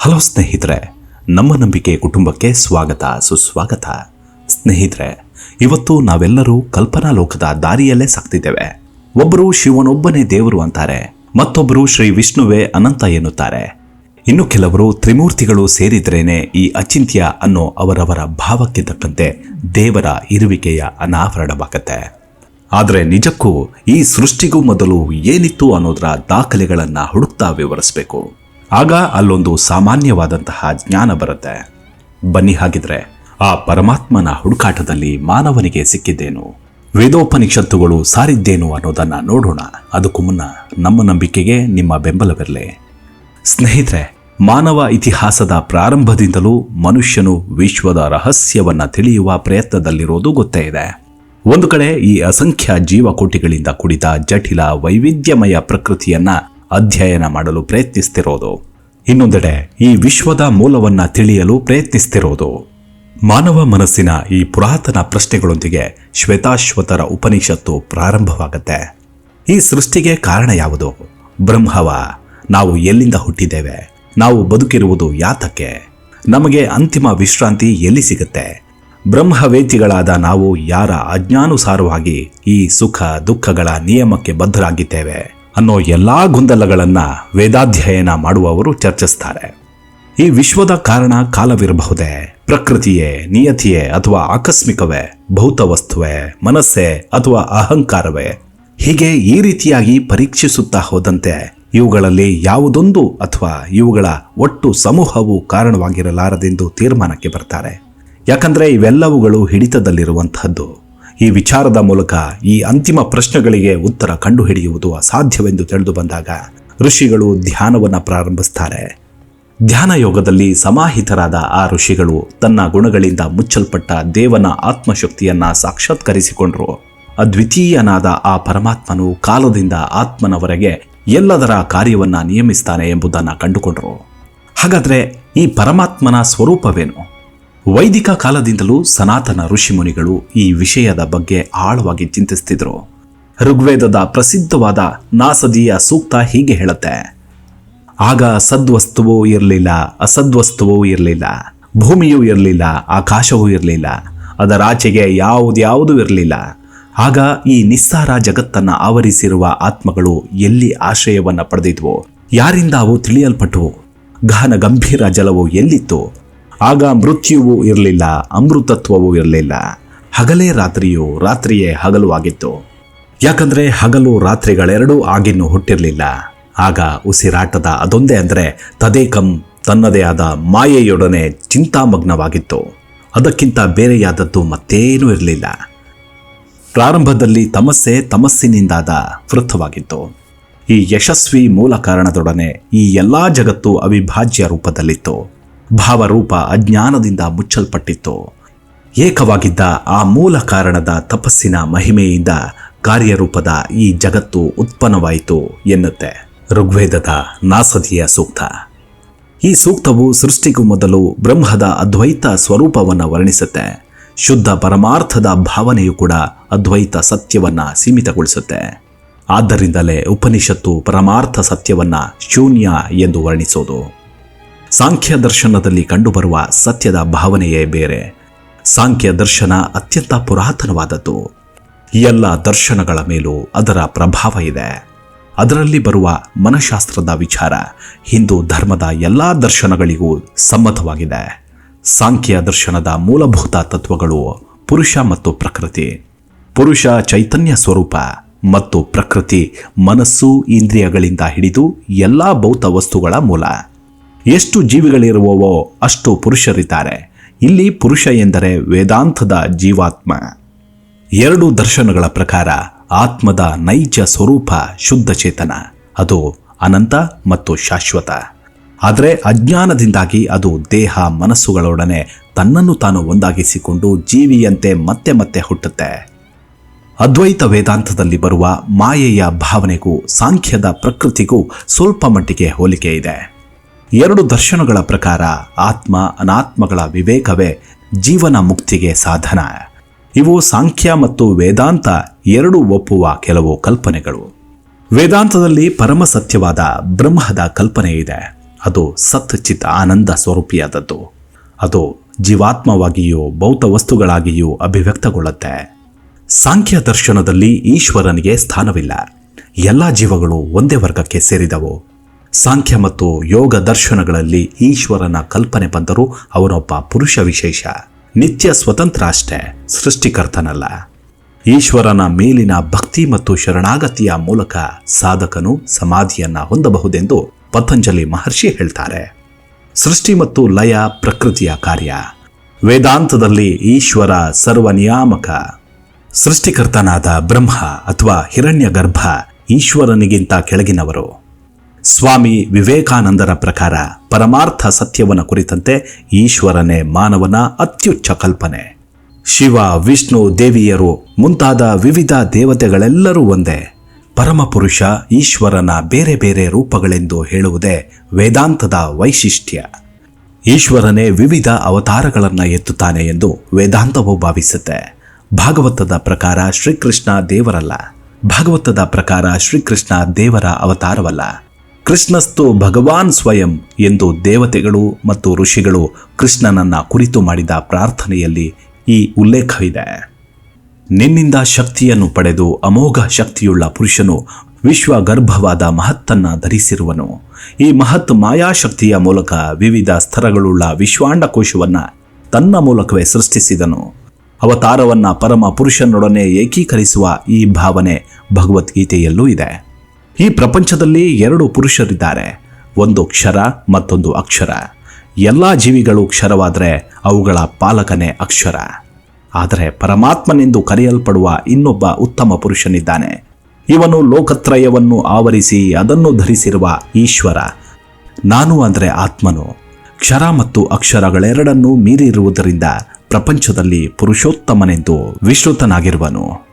Hello ಸ್ನೇಹಿತರೆ, ನಮ್ಮ ನಂಬಿಕೆ ಕುಟುಂಬಕ್ಕೆ ಸ್ವಾಗತ, ಸುಸ್ವಾಗತ. ಸ್ನೇಹಿತರೆ, ಇವತ್ತು ನಾವೆಲ್ಲರೂ ಕಲ್ಪನಾ ಲೋಕದ ದಾರಿಯಲ್ಲೇ ಸಾಕ್ತಿದ್ದೇವೆ. ಒಬ್ಬರು ಶಿವನೊಬ್ಬನೇ ದೇವರು ಅಂತಾರೆ ಮತ್ತೊಬ್ಬರು ಶ್ರೀ ವಿಷ್ಣುವೇ ಅನಂತ ಎನ್ನುತ್ತಾರೆ. ಇನ್ನು ಕೆಲವರು ತ್ರಿಮೂರ್ತಿಗಳು ಸೇರಿದ್ರೇನೆ ಈ ಅಚಿಂತ್ಯ ಅನ್ನೋ ಅವರವರ ಭಾವಕ್ಕೆ ತಕ್ಕಂತೆ ದೇವರ ಇರುವಿಕೆಯ ಅನಾವರಣವಾಗತ್ತೆ. ಆದರೆ ನಿಜಕ್ಕೂ ಈ ಸೃಷ್ಟಿಗೂ ಮೊದಲು ಏನಿತ್ತು ಅನ್ನೋದರ ದಾಖಲೆಗಳನ್ನು ಹುಡುಕ್ತಾ ವಿವರಿಸಬೇಕು. ಆಗ ಅಲ್ಲೊಂದು ಸಾಮಾನ್ಯವಾದಂತಹ ಜ್ಞಾನ ಬರುತ್ತೆ. ಬನ್ನಿ ಹಾಗಿದ್ರೆ ಆ ಪರಮಾತ್ಮನ ಹುಡುಕಾಟದಲ್ಲಿ ಮಾನವನಿಗೆ ಸಿಕ್ಕಿದ್ದೇನು? ವೇದೋಪನಿಷತ್ತುಗಳು ಸಾರಿದ್ದೇನು ಅನ್ನೋದನ್ನು ನೋಡೋಣ. ಅದಕ್ಕೂ ಮುನ್ನ ನಮ್ಮ ನಂಬಿಕೆಗೆ ನಿಮ್ಮ ಬೆಂಬಲವಿರಲಿ. ಸ್ನೇಹಿತರೆ, ಮಾನವ ಇತಿಹಾಸದ ಪ್ರಾರಂಭದಿಂದಲೂ ಮನುಷ್ಯನು ವಿಶ್ವದ ರಹಸ್ಯವನ್ನು ತಿಳಿಯುವ ಪ್ರಯತ್ನದಲ್ಲಿರೋದು ಗೊತ್ತೇ ಇದೆ. ಒಂದು ಕಡೆ ಈ ಅಸಂಖ್ಯ ಜೀವಕೋಟಿಗಳಿಂದ ಕುಡಿದ ಜಟಿಲ ವೈವಿಧ್ಯಮಯ ಪ್ರಕೃತಿಯನ್ನ ಅಧ್ಯಯನ ಮಾಡಲು ಪ್ರಯತ್ನಿಸ್ತಿರೋದು. ಇನ್ನೊಂದೆಡೆ, ಈ ವಿಶ್ವದ ಮೂಲವನ್ನ ತಿಳಿಯಲು ಪ್ರಯತ್ನಿಸ್ತಿರೋದು. ಮಾನವ ಮನಸ್ಸಿನ ಈ ಪುರಾತನ ಪ್ರಶ್ನೆಗಳೊಂದಿಗೆ ಶ್ವೇತಾಶ್ವತರ ಉಪನಿಷತ್ತು ಪ್ರಾರಂಭವಾಗುತ್ತೆ. ಈ ಸೃಷ್ಟಿಗೆ ಕಾರಣ ಯಾವುದು? ಬ್ರಹ್ಮವ, ನಾವು ಎಲ್ಲಿಂದ ಹುಟ್ಟಿದ್ದೇವೆ? ನಾವು ಬದುಕಿರುವುದು ಯಾತಕ್ಕೆ? ನಮಗೆ ಅಂತಿಮ ವಿಶ್ರಾಂತಿ ಎಲ್ಲಿ ಸಿಗುತ್ತೆ? ಬ್ರಹ್ಮವೇತಿಗಳಾದ ನಾವು ಯಾರ ಅಜ್ಞಾನುಸಾರವಾಗಿ ಈ ಸುಖ ದುಃಖಗಳ ನಿಯಮಕ್ಕೆ ಬದ್ಧರಾಗಿದ್ದೇವೆ? ಅನ್ನೋ ಎಲ್ಲ ಗೊಂದಲಗಳನ್ನು ವೇದಾಧ್ಯಯನ ಮಾಡುವವರು ಚರ್ಚಿಸ್ತಾರೆ. ಈ ವಿಶ್ವದ ಕಾರಣ ಕಾಲವಿರಬಹುದೇ? ಪ್ರಕೃತಿಯೇ, ನಿಯತಿಯೇ ಅಥವಾ ಆಕಸ್ಮಿಕವೇ? ಭೌತ ವಸ್ತುವೇ ಮನಸ್ಸೇ ಅಥವಾ ಅಹಂಕಾರವೇ? ಹೀಗೆ ಈ ರೀತಿಯಾಗಿ ಪರೀಕ್ಷಿಸುತ್ತಾ ಹೋದಂತೆ ಇವುಗಳಲ್ಲಿ ಯಾವುದೊಂದು ಅಥವಾ ಇವುಗಳ ಒಟ್ಟು ಸಮೂಹವು ಕಾರಣವಾಗಿರಲಾರದೆಂದು ತೀರ್ಮಾನಕ್ಕೆ ಬರ್ತಾರೆ. ಯಾಕಂದರೆ ಇವೆಲ್ಲವುಗಳು ಹಿಡಿತದಲ್ಲಿರುವಂತಹದ್ದು. ಈ ವಿಚಾರದ ಮೂಲಕ ಈ ಅಂತಿಮ ಪ್ರಶ್ನೆಗಳಿಗೆ ಉತ್ತರ ಕಂಡುಹಿಡಿಯುವುದು ಅಸಾಧ್ಯವೆಂದು ತಿಳಿದು ಬಂದಾಗ ಋಷಿಗಳು ಧ್ಯಾನವನ್ನು ಪ್ರಾರಂಭಿಸ್ತಾರೆ. ಧ್ಯಾನ ಯೋಗದಲ್ಲಿ ಸಮಾಹಿತರಾದ ಆ ಋಷಿಗಳು ತನ್ನ ಗುಣಗಳಿಂದ ಮುಚ್ಚಲ್ಪಟ್ಟ ದೇವನ ಆತ್ಮಶಕ್ತಿಯನ್ನ ಸಾಕ್ಷಾತ್ಕರಿಸಿಕೊಂಡರು. ಅದ್ವಿತೀಯನಾದ ಆ ಪರಮಾತ್ಮನು ಕಾಲದಿಂದ ಆತ್ಮನವರೆಗೆ ಎಲ್ಲದರ ಕಾರ್ಯವನ್ನು ನಿಯಮಿಸ್ತಾನೆ ಎಂಬುದನ್ನು ಕಂಡುಕೊಂಡರು. ಹಾಗಾದರೆ ಈ ಪರಮಾತ್ಮನ ಸ್ವರೂಪವೇನು? ವೈದಿಕ ಕಾಲದಿಂದಲೂ ಸನಾತನ ಋಷಿಮುನಿಗಳು ಈ ವಿಷಯದ ಬಗ್ಗೆ ಆಳವಾಗಿ ಚಿಂತಿಸ್ತಿದ್ರು. ಋಗ್ವೇದದ ಪ್ರಸಿದ್ಧವಾದ ನಾಸದಿಯ ಸೂಕ್ತ ಹೀಗೆ ಹೇಳುತ್ತೆ. ಆಗ ಸದ್ವಸ್ತುವೂ ಇರಲಿಲ್ಲ, ಅಸದ್ವಸ್ತುವೂ ಇರಲಿಲ್ಲ, ಭೂಮಿಯೂ ಇರಲಿಲ್ಲ, ಆಕಾಶವೂ ಇರಲಿಲ್ಲ ಅದರಾಚೆಗೆ ಯಾವುದ್ಯಾವುದೂ ಇರಲಿಲ್ಲ. ಆಗ ಈ ನಿಸ್ಸಾರ ಜಗತ್ತನ್ನು ಆವರಿಸಿರುವ ಆತ್ಮಗಳು ಎಲ್ಲಿ ಆಶ್ರಯವನ್ನು ಪಡೆದಿದ್ವು? ಯಾರಿಂದ ಅವು ತಿಳಿಯಲ್ಪಟ್ಟವು ಗಹನ ಗಂಭೀರ ಜಲವು ಎಲ್ಲಿತ್ತು? ಆಗ ಮೃತ್ಯುವೂ ಇರಲಿಲ್ಲ, ಅಮೃತತ್ವವೂ ಇರಲಿಲ್ಲ. ಹಗಲೇ ರಾತ್ರಿಯು ರಾತ್ರಿಯೇ ಹಗಲು ಆಗಿತ್ತು. ಯಾಕಂದರೆ ಹಗಲು ರಾತ್ರಿಗಳೆರಡೂ ಆಗಿನ್ನು ಹುಟ್ಟಿರಲಿಲ್ಲ. ಆಗ ಉಸಿರಾಟದ ಅದೊಂದೇ ಅಂದರೆ ತದೇಕಂ ತನ್ನದೇ ಆದ ಮಾಯೆಯೊಡನೆ ಚಿಂತಾಮಗ್ನವಾಗಿತ್ತು. ಅದಕ್ಕಿಂತ ಬೇರೆಯಾದದ್ದು ಮತ್ತೇನೂ ಇರಲಿಲ್ಲ. ಪ್ರಾರಂಭದಲ್ಲಿ ತಮಸ್ಸೆ ತಮಸ್ಸಿನಿಂದಾದ ವೃತ್ತವಾಗಿತ್ತು. ಈ ಯಶಸ್ವಿ ಮೂಲ ಕಾರಣದೊಡನೆ ಈ ಎಲ್ಲ ಜಗತ್ತು ಅವಿಭಾಜ್ಯ ರೂಪದಲ್ಲಿತ್ತು. ಭಾವರೂಪ ಅಜ್ಞಾನದಿಂದ ಮುಚ್ಚಲ್ಪಟ್ಟಿತ್ತು. ಏಕವಾಗಿದ್ದ ಆ ಮೂಲ ಕಾರಣದ ತಪಸ್ಸಿನ ಮಹಿಮೆಯಿಂದ ಕಾರ್ಯರೂಪದ ಈ ಜಗತ್ತು ಉತ್ಪನ್ನವಾಯಿತು ಎನ್ನುತ್ತೆ ಋಗ್ವೇದದ ನಾಸದಿಯ ಸೂಕ್ತ. ಈ ಸೂಕ್ತವು ಸೃಷ್ಟಿಗೂ ಮೊದಲು ಬ್ರಹ್ಮದ ಅದ್ವೈತ ಸ್ವರೂಪವನ್ನು ವರ್ಣಿಸುತ್ತೆ. ಶುದ್ಧ ಪರಮಾರ್ಥದ ಭಾವನೆಯು ಕೂಡ ಅದ್ವೈತ ಸತ್ಯವನ್ನು ಸೀಮಿತಗೊಳಿಸುತ್ತೆ. ಆದ್ದರಿಂದಲೇ ಉಪನಿಷತ್ತು ಪರಮಾರ್ಥ ಸತ್ಯವನ್ನು ಶೂನ್ಯ ಎಂದು ವರ್ಣಿಸೋದು. ಸಾಂಖ್ಯ ದರ್ಶನದಲ್ಲಿ ಕಂಡುಬರುವ ಸತ್ಯದ ಭಾವನೆಯೇ ಬೇರೆ. ಸಾಂಖ್ಯ ದರ್ಶನ ಅತ್ಯಂತ ಪುರಾತನವಾದದ್ದು. ಎಲ್ಲ ದರ್ಶನಗಳ ಮೇಲೂ ಅದರ ಪ್ರಭಾವ ಇದೆ. ಅದರಲ್ಲಿ ಬರುವ ಮನಃಶಾಸ್ತ್ರದ ವಿಚಾರ ಹಿಂದೂ ಧರ್ಮದ ಎಲ್ಲ ದರ್ಶನಗಳಿಗೂ ಸಮ್ಮತವಾಗಿದೆ. ಸಾಂಖ್ಯ ದರ್ಶನದ ಮೂಲಭೂತ ತತ್ವಗಳು ಪುರುಷ ಮತ್ತು ಪ್ರಕೃತಿ. ಪುರುಷ ಚೈತನ್ಯ ಸ್ವರೂಪ ಮತ್ತು ಪ್ರಕೃತಿ ಮನಸ್ಸು ಇಂದ್ರಿಯಗಳಿಂದ ಹಿಡಿದು ಎಲ್ಲ ಭೌತ ವಸ್ತುಗಳ ಮೂಲ. ಎಷ್ಟು ಜೀವಿಗಳಿರುವವೋ ಅಷ್ಟು ಪುರುಷರಿದ್ದಾರೆ. ಇಲ್ಲಿ ಪುರುಷ ಎಂದರೆ ವೇದಾಂತದ ಜೀವಾತ್ಮ. ಎರಡು ದರ್ಶನಗಳ ಪ್ರಕಾರ ಆತ್ಮದ ನೈಜ ಸ್ವರೂಪ ಶುದ್ಧ ಚೇತನ. ಅದು ಅನಂತ ಮತ್ತು ಶಾಶ್ವತ. ಆದರೆ ಅಜ್ಞಾನದಿಂದಾಗಿ ಅದು ದೇಹ ಮನಸ್ಸುಗಳೊಡನೆ ತನ್ನನ್ನು ತಾನು ಒಂದಾಗಿಸಿಕೊಂಡು ಜೀವಿಯಂತೆ ಮತ್ತೆ ಮತ್ತೆ ಹುಟ್ಟುತ್ತೆ. ಅದ್ವೈತ ವೇದಾಂತದಲ್ಲಿ ಬರುವ ಮಾಯೆಯ ಭಾವನೆಗೂ, ಸಾಂಖ್ಯದ ಪ್ರಕೃತಿಗೂ ಸ್ವಲ್ಪ ಮಟ್ಟಿಗೆ ಹೋಲಿಕೆ ಇದೆ. ಎರಡು ದರ್ಶನಗಳ ಪ್ರಕಾರ ಆತ್ಮ ಅನಾತ್ಮಗಳ ವಿವೇಕವೇ ಜೀವನ ಮುಕ್ತಿಗೆ ಸಾಧನ. ಇವು ಸಾಂಖ್ಯ ಮತ್ತು ವೇದಾಂತ ಎರಡು ಒಪ್ಪುವ ಕೆಲವು ಕಲ್ಪನೆಗಳು. ವೇದಾಂತದಲ್ಲಿ ಪರಮ ಸತ್ಯವಾದ ಬ್ರಹ್ಮದ ಕಲ್ಪನೆ ಇದೆ. ಅದು ಸತ್ಚಿತ್ ಆನಂದ ಸ್ವರೂಪಿಯಾದದ್ದು. ಅದು ಜೀವಾತ್ಮವಾಗಿಯೂ ಭೌತ ವಸ್ತುಗಳಾಗಿಯೂ ಅಭಿವ್ಯಕ್ತಗೊಳ್ಳುತ್ತೆ. ಸಾಂಖ್ಯ ದರ್ಶನದಲ್ಲಿ ಈಶ್ವರನಿಗೆ ಸ್ಥಾನವಿಲ್ಲ. ಎಲ್ಲ ಜೀವಗಳು ಒಂದೇ ವರ್ಗಕ್ಕೆ ಸೇರಿದವು. ಸಾಂಖ್ಯ ಮತ್ತು ಯೋಗ ದರ್ಶನಗಳಲ್ಲಿ ಈಶ್ವರನ ಕಲ್ಪನೆ ಬಂದರೂ ಅವನೊಬ್ಬ ಪುರುಷ ವಿಶೇಷ. ನಿತ್ಯ ಸ್ವತಂತ್ರ ಅಷ್ಟೇ ಸೃಷ್ಟಿಕರ್ತನಲ್ಲ. ಈಶ್ವರನ ಮೇಲಿನ ಭಕ್ತಿ ಮತ್ತು ಶರಣಾಗತಿಯ ಮೂಲಕ ಸಾಧಕನು ಸಮಾಧಿಯನ್ನ ಹೊಂದಬಹುದೆಂದು ಪತಂಜಲಿ ಮಹರ್ಷಿ ಹೇಳ್ತಾರೆ. ಸೃಷ್ಟಿ ಮತ್ತು ಲಯ ಪ್ರಕೃತಿಯ ಕಾರ್ಯ. ವೇದಾಂತದಲ್ಲಿ ಈಶ್ವರ ಸರ್ವನಿಯಾಮಕ. ಸೃಷ್ಟಿಕರ್ತನಾದ ಬ್ರಹ್ಮ ಅಥವಾ ಹಿರಣ್ಯ ಗರ್ಭ ಈಶ್ವರನಿಗಿಂತ ಕೆಳಗಿನವರು. ಸ್ವಾಮಿ ವಿವೇಕಾನಂದರ ಪ್ರಕಾರ ಪರಮಾರ್ಥ ಸತ್ಯವನ ಕುರಿತಂತೆ ಈಶ್ವರನೇ ಮಾನವನ ಅತ್ಯುಚ್ಚ ಕಲ್ಪನೆ. ಶಿವ, ವಿಷ್ಣು ದೇವಿಯರು ಮುಂತಾದ ವಿವಿಧ ದೇವತೆಗಳೆಲ್ಲರೂ ಒಂದೇ. ಪರಮಪುರುಷ ಈಶ್ವರನ ಬೇರೆ ಬೇರೆ ರೂಪಗಳೆಂದು ಹೇಳುವುದೇ ವೇದಾಂತದ ವೈಶಿಷ್ಟ್ಯ. ಈಶ್ವರನೇ ವಿವಿಧ ಅವತಾರಗಳನ್ನು ಎತ್ತುತ್ತಾನೆ ಎಂದು ವೇದಾಂತವು ಭಾವಿಸುತ್ತೆ. ಭಾಗವತದ ಪ್ರಕಾರ ಶ್ರೀಕೃಷ್ಣ ದೇವರಲ್ಲ. ಭಾಗವತದ ಪ್ರಕಾರ ಶ್ರೀಕೃಷ್ಣ ದೇವರ ಅವತಾರವಲ್ಲ. ಕೃಷ್ಣಸ್ತು ಭಗವಾನ್ ಸ್ವಯಂ ಎಂದು ದೇವತೆಗಳು ಮತ್ತು ಋಷಿಗಳು ಕೃಷ್ಣನನ್ನ ಕುರಿತು ಮಾಡಿದ ಪ್ರಾರ್ಥನೆಯಲ್ಲಿ ಈ ಉಲ್ಲೇಖವಿದೆ ನಿನ್ನಿಂದ ಶಕ್ತಿಯನ್ನು ಪಡೆದು ಅಮೋಘ ಶಕ್ತಿಯುಳ್ಳ ಪುರುಷನು ವಿಶ್ವ ಗರ್ಭವಾದ ಮಹತ್ತನ್ನ ಧರಿಸಿರುವನು. ಈ ಮಹತ್ ಮಾಯಾಶಕ್ತಿಯ ಮೂಲಕ ವಿವಿಧ ಸ್ತರಗಳುಳ್ಳ ವಿಶ್ವಾಂಡ ಕೋಶವನ್ನ ತನ್ನ ಮೂಲಕವೇ ಸೃಷ್ಟಿಸಿದನು. ಅವತಾರವನ್ನ ಪರಮ ಪುರುಷನೊಡನೆ ಏಕೀಕರಿಸುವ ಈ ಭಾವನೆ ಭಗವದ್ಗೀತೆಯಲ್ಲೂ ಇದೆ. ಈ ಪ್ರಪಂಚದಲ್ಲಿ ಎರಡು ಪುರುಷರಿದ್ದಾರೆ. ಒಂದು ಕ್ಷರ, ಮತ್ತೊಂದು ಅಕ್ಷರ. ಎಲ್ಲ ಜೀವಿಗಳು ಕ್ಷರವಾದರೆ ಅವುಗಳ ಪಾಲಕನೇ ಅಕ್ಷರ. ಆದರೆ ಪರಮಾತ್ಮನೆಂದು ಕರೆಯಲ್ಪಡುವ ಇನ್ನೊಬ್ಬ ಉತ್ತಮ ಪುರುಷನಿದ್ದಾನೆ. ಇವನು ಲೋಕತ್ರಯವನ್ನು ಆವರಿಸಿ ಅದನ್ನು ಧರಿಸಿರುವ ಈಶ್ವರ. ನಾನು ಅಂದರೆ ಆತ್ಮನು. ಕ್ಷರ ಮತ್ತು ಅಕ್ಷರಗಳೆರಡನ್ನೂ ಮೀರಿರುವುದರಿಂದ ಪ್ರಪಂಚದಲ್ಲಿ ಪುರುಷೋತ್ತಮನೆಂದು ವಿಶ್ರುತನಾಗಿರುವನು.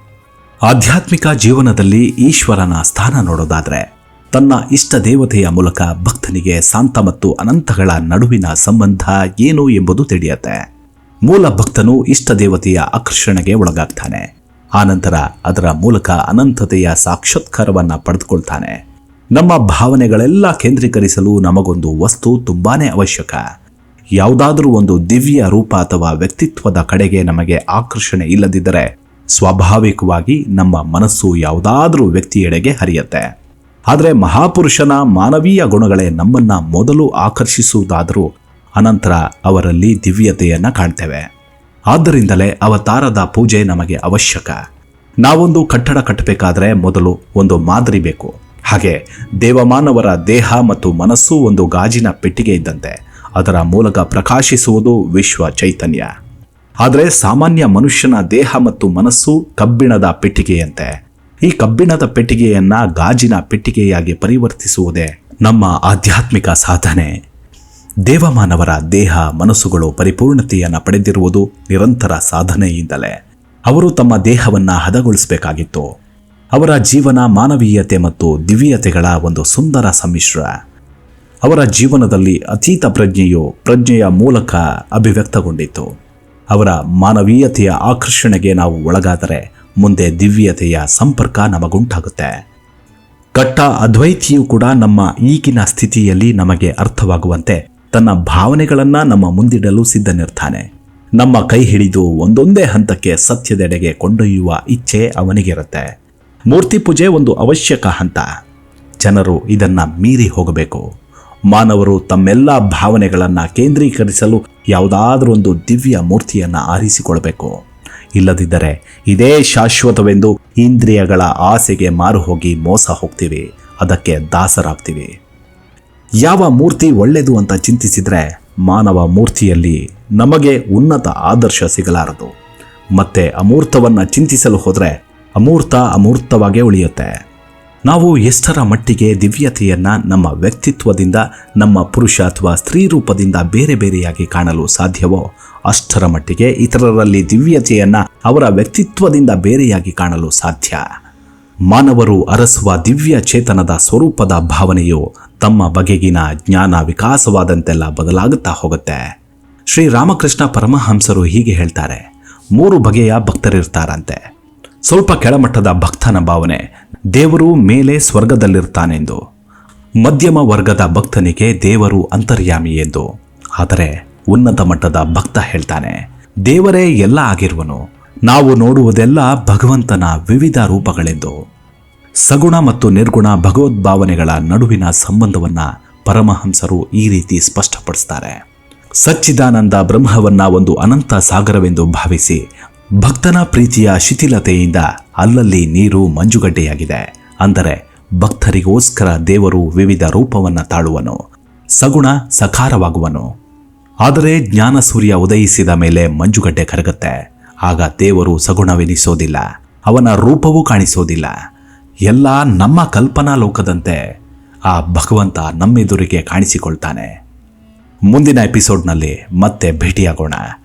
ಆಧ್ಯಾತ್ಮಿಕ ಜೀವನದಲ್ಲಿ ಈಶ್ವರನ ಸ್ಥಾನ ನೋಡೋದಾದರೆ ತನ್ನ ಇಷ್ಟ ದೇವತೆಯ ಮೂಲಕ ಭಕ್ತನಿಗೆ ಶಾಂತ ಮತ್ತು ಅನಂತಗಳ ನಡುವಿನ ಸಂಬಂಧ ಏನು ಎಂಬುದು ತಿಳಿಯತ್ತೆ. ಮೂಲ ಭಕ್ತನು ಇಷ್ಟ ದೇವತೆಯ ಆಕರ್ಷಣೆಗೆ ಒಳಗಾಗ್ತಾನೆ. ಆನಂತರ ಅದರ ಮೂಲಕ ಅನಂತತೆಯ ಸಾಕ್ಷಾತ್ಕಾರವನ್ನ ಪಡೆದುಕೊಳ್ತಾನೆ. ನಮ್ಮ ಭಾವನೆಗಳೆಲ್ಲ ಕೇಂದ್ರೀಕರಿಸಲು ನಮಗೊಂದು ವಸ್ತು ತುಂಬಾನೇ ಅವಶ್ಯಕ. ಯಾವುದಾದರೂ ಒಂದು ದಿವ್ಯ ರೂಪ ಅಥವಾ ವ್ಯಕ್ತಿತ್ವದ ಕಡೆಗೆ ನಮಗೆ ಆಕರ್ಷಣೆ ಇಲ್ಲದಿದ್ದರೆ ಸ್ವಾಭಾವಿಕವಾಗಿ ನಮ್ಮ ಮನಸ್ಸು ಯಾವುದಾದರೂ ವ್ಯಕ್ತಿಯೆಡೆಗೆ ಹರಿಯುತ್ತೆ. ಆದರೆ ಮಹಾಪುರುಷನ ಮಾನವೀಯ ಗುಣಗಳೇ ನಮ್ಮನ್ನ ಮೊದಲು ಆಕರ್ಷಿಸುವುದಾದರೂ ಅನಂತರ ಅವರಲ್ಲಿ ದಿವ್ಯತೆಯನ್ನು ಕಾಣ್ತೇವೆ. ಆದ್ದರಿಂದಲೇ ಅವತಾರದ ಪೂಜೆ ನಮಗೆ ಅವಶ್ಯಕ. ನಾವೊಂದು ಕಟ್ಟಡ ಕಟ್ಟಬೇಕಾದ್ರೆ ಮೊದಲು ಒಂದು ಮಾದರಿ ಬೇಕು. ಹಾಗೆ ದೇವಮಾನವರ ದೇಹ ಮತ್ತು ಮನಸ್ಸು ಒಂದು ಗಾಜಿನ ಪೆಟ್ಟಿಗೆ ಇದ್ದಂತೆ ಅದರ ಮೂಲಕ ಪ್ರಕಾಶಿಸುವುದು ವಿಶ್ವ ಚೈತನ್ಯ. ಆದರೆ ಸಾಮಾನ್ಯ ಮನುಷ್ಯನ ದೇಹ ಮತ್ತು ಮನಸ್ಸು ಕಬ್ಬಿಣದ ಪೆಟ್ಟಿಗೆಯಂತೆ. ಈ ಕಬ್ಬಿಣದ ಪೆಟ್ಟಿಗೆಯನ್ನ ಗಾಜಿನ ಪೆಟ್ಟಿಗೆಯಾಗಿ ಪರಿವರ್ತಿಸುವುದೇ ನಮ್ಮ ಆಧ್ಯಾತ್ಮಿಕ ಸಾಧನೆ. ದೇವಮಾನವರ ದೇಹ, ಮನಸ್ಸುಗಳು ಪರಿಪೂರ್ಣತೆಯನ್ನು ಪಡೆದಿರುವುದು ನಿರಂತರ ಸಾಧನೆಯಿಂದಲೇ. ಅವರು ತಮ್ಮ ದೇಹವನ್ನು ಹದಗೊಳಿಸಬೇಕಾಗಿತ್ತು. ಅವರ ಜೀವನ ಮಾನವೀಯತೆ ಮತ್ತು ದಿವ್ಯತೆಗಳ ಒಂದು ಸುಂದರ ಸಮ್ಮಿಶ್ರ. ಅವರ ಜೀವನದಲ್ಲಿ ಅತೀತ ಪ್ರಜ್ಞೆಯು ಪ್ರಜ್ಞೆಯ ಮೂಲಕ ಅಭಿವ್ಯಕ್ತಗೊಂಡಿತು ಅವರ ಮಾನವೀಯತೆಯ ಆಕರ್ಷಣೆಗೆ ನಾವು ಒಳಗಾದರೆ ಮುಂದೆ ದಿವ್ಯತೆಯ ಸಂಪರ್ಕ ನಮಗುಂಟಾಗುತ್ತೆ. ಕಟ್ಟ ಅದ್ವೈತಿಯು ಕೂಡ ನಮ್ಮ ಈಗಿನ ಸ್ಥಿತಿಯಲ್ಲಿ ನಮಗೆ ಅರ್ಥವಾಗುವಂತೆ ತನ್ನ ಭಾವನೆಗಳನ್ನು ನಮ್ಮ ಮುಂದಿಡಲು ಸಿದ್ಧನಿರ್ತಾನೆ. ನಮ್ಮ ಕೈ ಹಿಡಿದು ಒಂದೊಂದೇ ಹಂತಕ್ಕೆ ಸತ್ಯದೆಡೆಗೆ ಕೊಂಡೊಯ್ಯುವ ಇಚ್ಛೆ ಅವನಿಗಿರುತ್ತೆ. ಮೂರ್ತಿ ಪೂಜೆ ಒಂದು ಅವಶ್ಯಕ ಹಂತ. ಜನರು ಇದನ್ನ ಮೀರಿ ಹೋಗಬೇಕು. ಮಾನವರು ತಮ್ಮೆಲ್ಲ ಭಾವನೆಗಳನ್ನು ಕೇಂದ್ರೀಕರಿಸಲು ಯಾವುದಾದ್ರೂ ಒಂದು ದಿವ್ಯ ಮೂರ್ತಿಯನ್ನು ಆರಿಸಿಕೊಳ್ಬೇಕು. ಇಲ್ಲದಿದ್ದರೆ ಇದೇ ಶಾಶ್ವತವೆಂದು ಇಂದ್ರಿಯಗಳ ಆಸೆಗೆ ಮಾರು ಹೋಗಿ ಮೋಸ ಹೋಗ್ತೀವಿ. ಅದಕ್ಕೆ ದಾಸರಾಗ್ತೀವಿ. ಯಾವ ಮೂರ್ತಿ ಒಳ್ಳೆಯದು ಅಂತ ಚಿಂತಿಸಿದರೆ ಮಾನವ ಮೂರ್ತಿಯಲ್ಲಿ ನಮಗೆ ಉನ್ನತ ಆದರ್ಶ ಸಿಗಲಾರದು. ಮತ್ತೆ ಅಮೂರ್ತವನ್ನು ಚಿಂತಿಸಲು ಹೋದರೆ ಅಮೂರ್ತ ಅಮೂರ್ತವಾಗೇ ಉಳಿಯುತ್ತೆ. ನಾವು ಎಷ್ಟರ ಮಟ್ಟಿಗೆ ದಿವ್ಯತೆಯನ್ನು ನಮ್ಮ ವ್ಯಕ್ತಿತ್ವದಿಂದ, ನಮ್ಮ ಪುರುಷ ಅಥವಾ ಸ್ತ್ರೀ ರೂಪದಿಂದ ಬೇರೆ ಬೇರೆಯಾಗಿ ಕಾಣಲು ಸಾಧ್ಯವೋ? ಅಷ್ಟರ ಮಟ್ಟಿಗೆ ಇತರರಲ್ಲಿ ದಿವ್ಯತೆಯನ್ನು ಅವರ ವ್ಯಕ್ತಿತ್ವದಿಂದ ಬೇರೆಯಾಗಿ ಕಾಣಲು ಸಾಧ್ಯ. ಮಾನವರು ಅರಸುವ ದಿವ್ಯ ಚೇತನದ ಸ್ವರೂಪದ ಭಾವನೆಯು ತಮ್ಮ ಬಗೆಗಿನ ಜ್ಞಾನ ವಿಕಾಸವಾದಂತೆಲ್ಲ ಬದಲಾಗುತ್ತಾ ಹೋಗುತ್ತೆ. ಶ್ರೀರಾಮಕೃಷ್ಣ ಪರಮಹಂಸರು ಹೀಗೆ ಹೇಳ್ತಾರೆ, ಮೂರು ಬಗೆಯ ಭಕ್ತರಿರ್ತಾರಂತೆ. ಸ್ವಲ್ಪ ಕೆಳಮಟ್ಟದ ಭಕ್ತನ ಭಾವನೆ ದೇವರು ಮೇಲೆ ಸ್ವರ್ಗದಲ್ಲಿರ್ತಾನೆಂದು. ಮಧ್ಯಮ ವರ್ಗದ ಭಕ್ತನಿಗೆ ದೇವರು ಅಂತರ್ಯಾಮಿ ಎಂದು. ಆದರೆ ಉನ್ನತ ಮಟ್ಟದ ಭಕ್ತ ಹೇಳ್ತಾನೆ, ದೇವರೇ ಎಲ್ಲ ಆಗಿರುವನು, ನಾವು ನೋಡುವುದೆಲ್ಲ ಭಗವಂತನ ವಿವಿಧ ರೂಪಗಳೆಂದು. ಸಗುಣ ಮತ್ತು ನಿರ್ಗುಣ ಭಗವದ್ಭಾವನೆಗಳ ನಡುವಿನ ಸಂಬಂಧವನ್ನ ಪರಮಹಂಸರು ಈ ರೀತಿ ಸ್ಪಷ್ಟಪಡಿಸ್ತಾರೆ. ಸಚ್ಚಿದಾನಂದ ಬ್ರಹ್ಮವನ್ನ ಒಂದು ಅನಂತ ಸಾಗರವೆಂದು ಭಾವಿಸಿ ಭಕ್ತನ ಪ್ರೀತಿಯ ಶಿಥಿಲತೆಯಿಂದ ಅಲ್ಲಲ್ಲಿ ನೀರು ಮಂಜುಗಡ್ಡೆಯಾಗಿದೆ. ಅಂದರೆ ಭಕ್ತರಿಗೋಸ್ಕರ ದೇವರು ವಿವಿಧ ರೂಪವನ್ನು ತಾಳುವನು, ಸಗುಣ ಸಕಾರವಾಗುವನು. ಆದರೆ ಜ್ಞಾನ ಸೂರ್ಯ ಉದಯಿಸಿದ ಮೇಲೆ ಮಂಜುಗಡ್ಡೆ ಕರಗುತ್ತೆ. ಆಗ ದೇವರು ಸಗುಣವೆನಿಸೋದಿಲ್ಲ, ಅವನ ರೂಪವೂ ಕಾಣಿಸೋದಿಲ್ಲ. ಎಲ್ಲ ನಮ್ಮ ಕಲ್ಪನಾ ಲೋಕದಂತೆ ಆ ಭಗವಂತ ನಮ್ಮೆದುರಿಗೆ ಕಾಣಿಸಿಕೊಳ್ತಾನೆ. ಮುಂದಿನ ಎಪಿಸೋಡ್ನಲ್ಲಿ ಮತ್ತೆ ಭೇಟಿಯಾಗೋಣ.